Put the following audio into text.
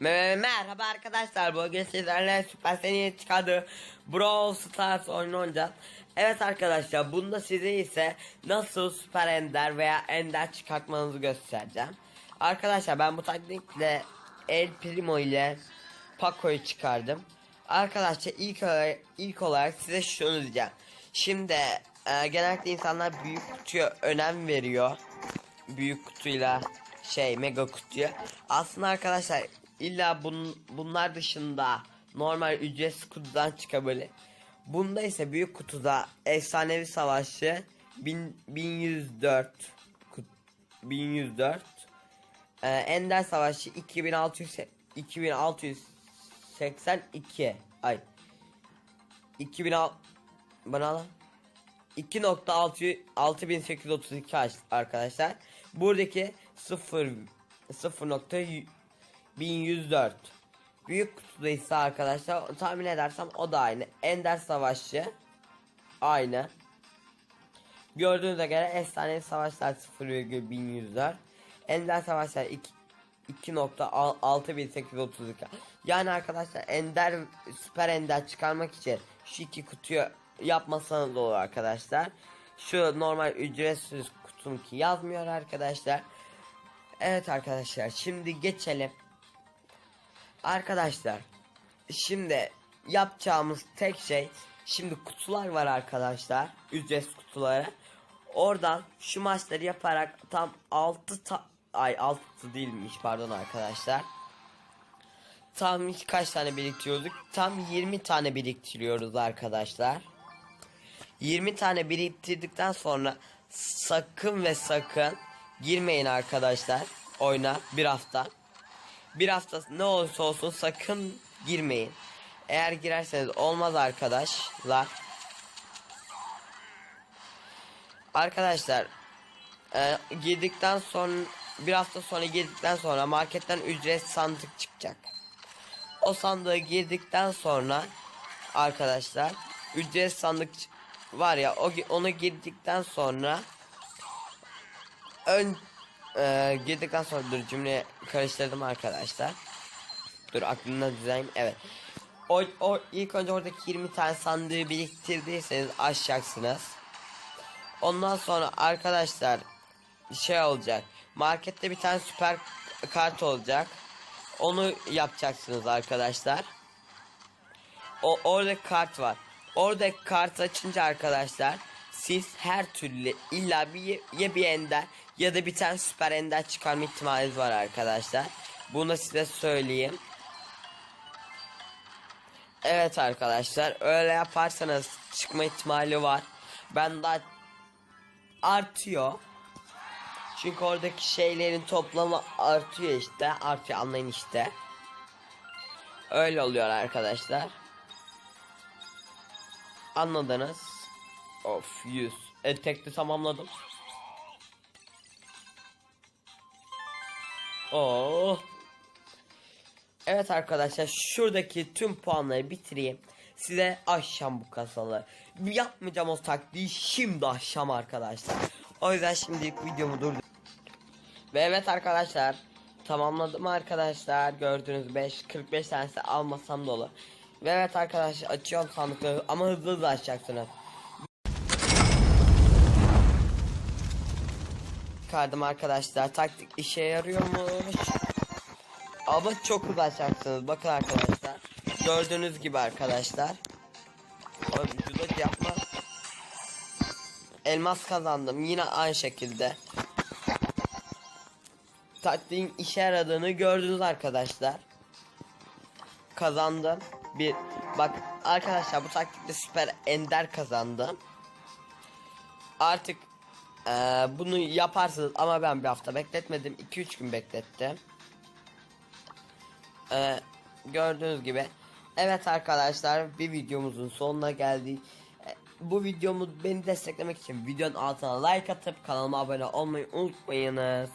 Me- Merhaba arkadaşlar. Bugün sizlerle Süper Sen'in çıkardığı Brawl Stars oyunu oynayacağız. Evet arkadaşlar bunda size ise nasıl Süper Ender veya Ender çıkartmanızı göstereceğim. Arkadaşlar ben bu taktikle El Primo ile Paco'yu çıkardım. Arkadaşlar ilk olarak, ilk olarak size şunu diyeceğim. Şimdi e, genellikle insanlar büyük kutuya önem veriyor. Büyük kutuyla şey mega kutuya. Aslında arkadaşlar illa bun, bunlar dışında normal ücretsiz kutudan çıkabilir. Bunda ise büyük kutuda efsanevi savaşçı 1000, 1104 kut, 1104 ee, Ender savaşçı 2600 2682 ay 2006 bana lan 2.6 6832 arkadaşlar. Buradaki 0 0.1104 Büyük kutuda ise arkadaşlar tahmin edersem o da aynı. Ender Savaşçı aynı. Gördüğünüze göre efsane savaşlar 0.1104 Ender Savaşlar 2 2.6832 Yani arkadaşlar Ender Süper Ender çıkarmak için şu iki kutuyu yapmasanız olur arkadaşlar. Şu normal ücretsiz kutum ki yazmıyor arkadaşlar. Evet arkadaşlar şimdi geçelim. Arkadaşlar şimdi yapacağımız tek şey şimdi kutular var arkadaşlar. Ücretsiz kutuları. Oradan şu maçları yaparak tam 6 ta ay 6 değilmiş pardon arkadaşlar. Tam kaç tane biriktiriyorduk? Tam 20 tane biriktiriyoruz arkadaşlar. 20 tane biriktirdikten sonra sakın ve sakın girmeyin arkadaşlar oyna bir hafta. Bir hafta ne olursa olsun sakın girmeyin. Eğer girerseniz olmaz arkadaşlar. Arkadaşlar e, girdikten sonra bir hafta sonra girdikten sonra marketten ücret sandık çıkacak. O sandığı girdikten sonra arkadaşlar ücret sandık var ya o onu girdikten sonra ön e, girdikten sonra dur cümle karıştırdım arkadaşlar. Dur aklımda düzenleyeyim. Evet. O, o ilk önce oradaki 20 tane sandığı biriktirdiyseniz açacaksınız. Ondan sonra arkadaşlar şey olacak. Markette bir tane süper kart olacak. Onu yapacaksınız arkadaşlar. O orada kart var. Orada kart açınca arkadaşlar siz her türlü illa bir ya bir ender ya da bir tane süper ender çıkarma ihtimaliniz var arkadaşlar. Bunu size söyleyeyim. Evet arkadaşlar öyle yaparsanız çıkma ihtimali var. Ben daha artıyor. Çünkü oradaki şeylerin toplamı artıyor işte. Artıyor anlayın işte. Öyle oluyor arkadaşlar. Anladınız. Of 100. E tekli tamamladım. Oh. Evet arkadaşlar şuradaki tüm puanları bitireyim. Size aşacağım bu kasaları. Yapmayacağım o taktiği şimdi aşacağım arkadaşlar. O yüzden şimdilik videomu durdum. Ve evet arkadaşlar tamamladım arkadaşlar. Gördüğünüz 5 45 tanesi almasam da olur. Ve evet arkadaşlar açıyorum sandıkları ama hızlı hızlı açacaksınız. Çıkardım arkadaşlar. Taktik işe yarıyormuş. Ama çok hızlı açacaksınız. Bakın arkadaşlar. Gördüğünüz gibi arkadaşlar. Judo yapma. Elmas kazandım. Yine aynı şekilde. Taktiğin işe yaradığını gördünüz arkadaşlar. Kazandım. Bir bak arkadaşlar bu taktikte süper ender kazandım. Artık ee, bunu yaparsınız ama ben bir hafta bekletmedim. 2-3 gün beklettim. Ee, gördüğünüz gibi. Evet arkadaşlar bir videomuzun sonuna geldik. Ee, Bu videomu beni desteklemek için videonun altına like atıp kanalıma abone olmayı unutmayınız.